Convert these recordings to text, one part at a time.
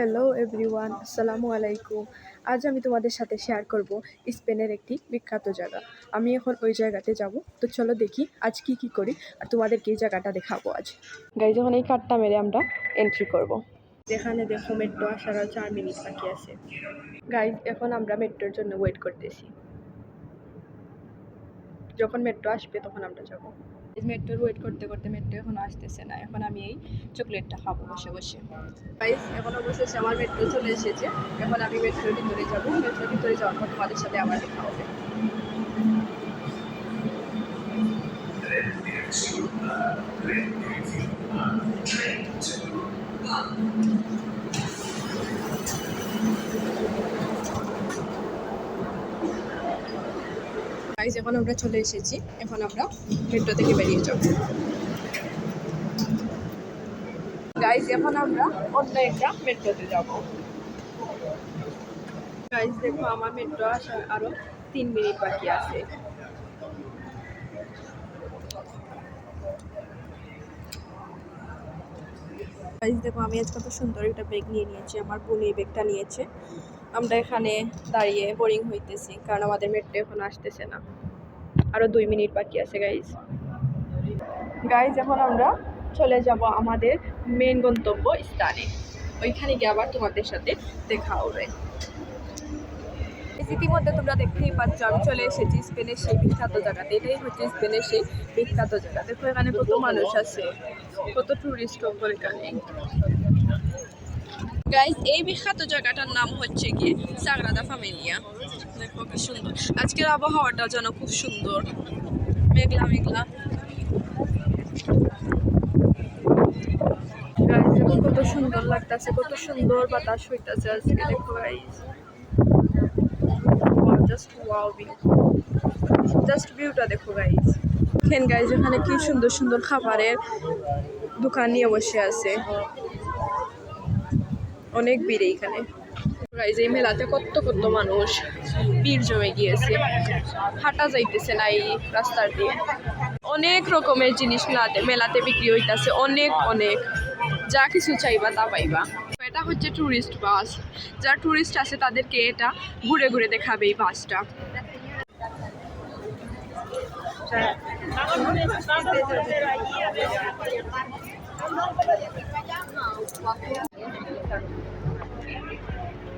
Hello everyone আসসালামু আলাইকুম আজ আমি তোমাদের সাথে শেয়ার করব স্পেনের একটি বিখ্যাত জায়গা। আমি এখন ওই জায়গাতে যাব। তো চলো দেখি আজ কি কি করি আর তোমাদেরকে এই জায়গাটা দেখাবো আজ। গাড়ি যখন এই কার্ডটা মেরে আমরা এন্ট্রি করব। যেখানে দেখো মেট্রো আসার চার মিনিট বাকি আছে। গাড়ি এখন আমরা মেট্রোর জন্য ওয়েট করতেছি। যখন মেট্রো আসবে তখন আমরা যাব। মেট্রোর ওয়েট করতে করতে মেট্রো এখন আসতেছে না। এখন আমি এই চকলেটটা খাব বসে বসে। গাইস এখন অবশেষে আমার মেট্রো চলে এসেছে। এখন আমি মেট্রোর ভিতরে যাব। মেট্রোর ভিতরে যাওয়ার পর তোমাদের সাথে আবার দেখা হবে। গাইজ, এখন আমরা চলে এসেছি। এখন আমরা মেট্রো থেকে বেরিয়ে যাব। গাইজ, এখন আমরা অন্য একটা মেট্রোতে যাব। গাইজ, দেখো আমার মেট্রো আসার আরও তিন মিনিট বাকি আছে। দেখো আমি আজ কত সুন্দর একটা ব্যাগ নিয়ে নিয়েছি, আমার বোন এই ব্যাগটা নিয়েছে। আমরা এখানে দাঁড়িয়ে বোরিং হইতেছি, কারণ আমাদের মেট্রো এখন আসতেছে না। আরও দুই মিনিট বাকি আছে গাইজ গাইজ এখন আমরা চলে যাব আমাদের মেন গন্তব্য স্থানে। ওইখানে গিয়ে আবার তোমাদের সাথে দেখা হবে। ইতিমধ্যে তোমরা দেখতেই পাচ্ছ, আমি চলে এসেছি স্পেনের সেই বিখ্যাত জায়গাতে। এটাই হচ্ছে স্পেনের সেই বিখ্যাত জায়গা। দেখো, এখানে কত মানুষ আছে, কত টুরিস্ট এখানে। গাইজ এই বিখ্যাত জায়গাটার নাম হচ্ছে গিয়ে সাগরাদা ফ্যামিলিয়া দেখো কি সুন্দর। আজকের আবহাওয়াটা যেন খুব সুন্দর। মেঘলা মেঘলা। কত সুন্দর লাগতেছে, কত সুন্দর বাতাস হইতাছে আজকে, দেখো guys just wow view just ভিউটা দেখো গাইজ দেখেন গাইজ এখানে কি সুন্দর সুন্দর খাবারের দোকান নিয়ে বসে আছে। অনেক ভিড় এইখানে। গাইজ এই মেলাতে কত কত মানুষ, ভিড় জমে গিয়েছে। হাঁটা যাইতেছে না এই রাস্তার দিয়ে। অনেক রকমের জিনিস মেলাতে মেলাতে বিক্রি হইতাছে, অনেক অনেক। যা কিছু চাইবা তা পাইবা। এটা হচ্ছে ট্যুরিস্ট বাস যারা ট্যুরিস্ট আছে তাদেরকে এটা ঘুরে ঘুরে দেখাবে এই বাসটা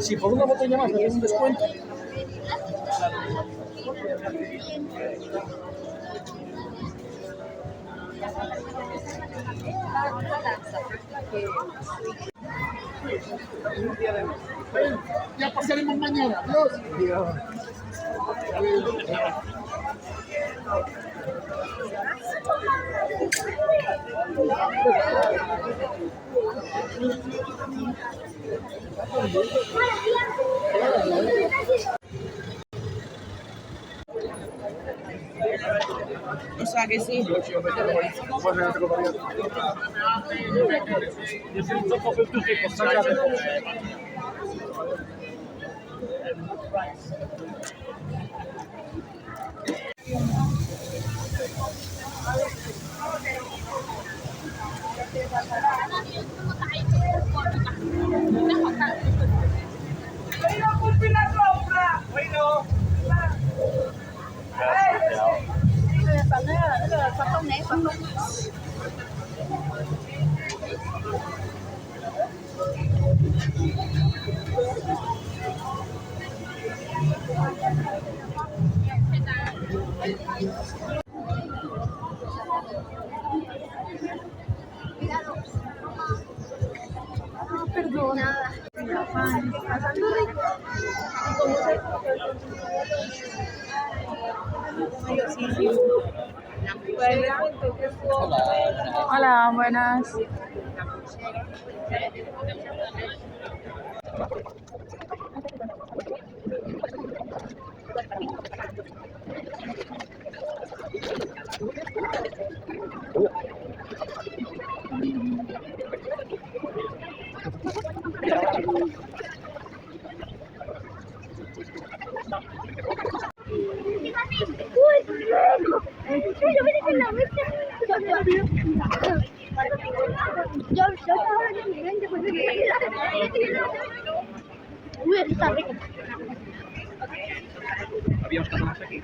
Si por una botella más me das ya pasaremos mañana. Dios. O sea que sí. Perdona. Ay, sí, sí. Hola, buenas. Habíamos aquí.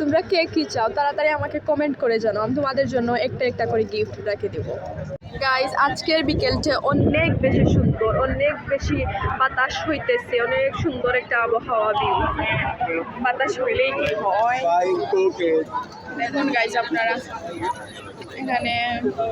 তোমরা কে কি চাও তাড়াতাড়ি আমাকে কমেন্ট করে জানো আমি তোমাদের জন্য একটা একটা করে গিফট রেখে দেবো গাইজ আজকের বিকেলটা অনেক বেশি সুন্দর অনেক বেশি বাতাস হইতেছে অনেক সুন্দর একটা আবহাওয়া দিন বাতাস হইলেই কি হয়? দেখুন গাইজ আপনারা এখানে আমরা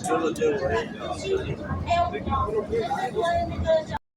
চলো চলো